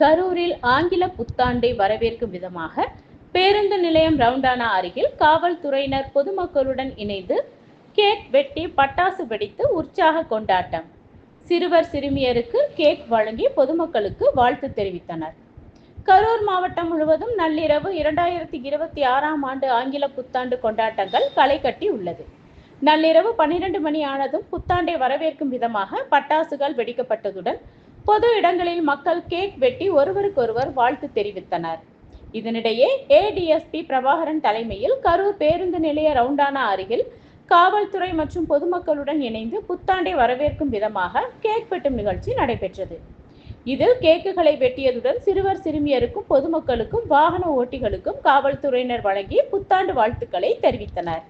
கரூரில் ஆங்கில புத்தாண்டை வரவேற்கும் விதமாக பேருந்து நிலையம் ரவுண்டானா அருகில் காவல்துறையினர் பொதுமக்களுடன் இணைந்து கேக் வெட்டி பட்டாசு வெடித்து உற்சாக கொண்டாட்டம். சிறுவர் சிறுமியருக்கு கேக் வழங்கி பொதுமக்களுக்கு வாழ்த்து தெரிவித்தனர். கரூர் மாவட்டம் முழுவதும் நள்ளிரவு இரண்டாயிரத்தி இருபத்தி ஆறாம் ஆண்டு ஆங்கில புத்தாண்டு கொண்டாட்டங்கள் களை கட்டி உள்ளது. நள்ளிரவு பன்னிரண்டு மணி ஆனதும் புத்தாண்டை வரவேற்கும் விதமாக பட்டாசுகள் வெடிக்கப்பட்டதுடன் பொது இடங்களில் மக்கள் கேக் வெட்டி ஒருவருக்கொருவர் வாழ்த்து தெரிவித்தனர். இதனிடையே ஏடிஎஸ்பி பிரபாகரன் தலைமையில் கரூர் பேருந்து நிலைய ரவுண்டானா அருகில் காவல்துறை மற்றும் பொதுமக்களுடன் இணைந்து புத்தாண்டை வரவேற்கும் விதமாக கேக் வெட்டும் நிகழ்ச்சி நடைபெற்றது. இதில் கேக்குகளை வெட்டியதுடன் சிறுவர் சிறுமியருக்கும் பொதுமக்களுக்கும் வாகன ஓட்டிகளுக்கும் காவல்துறையினர் வழங்கி புத்தாண்டு வாழ்த்துக்களை தெரிவித்தனர்.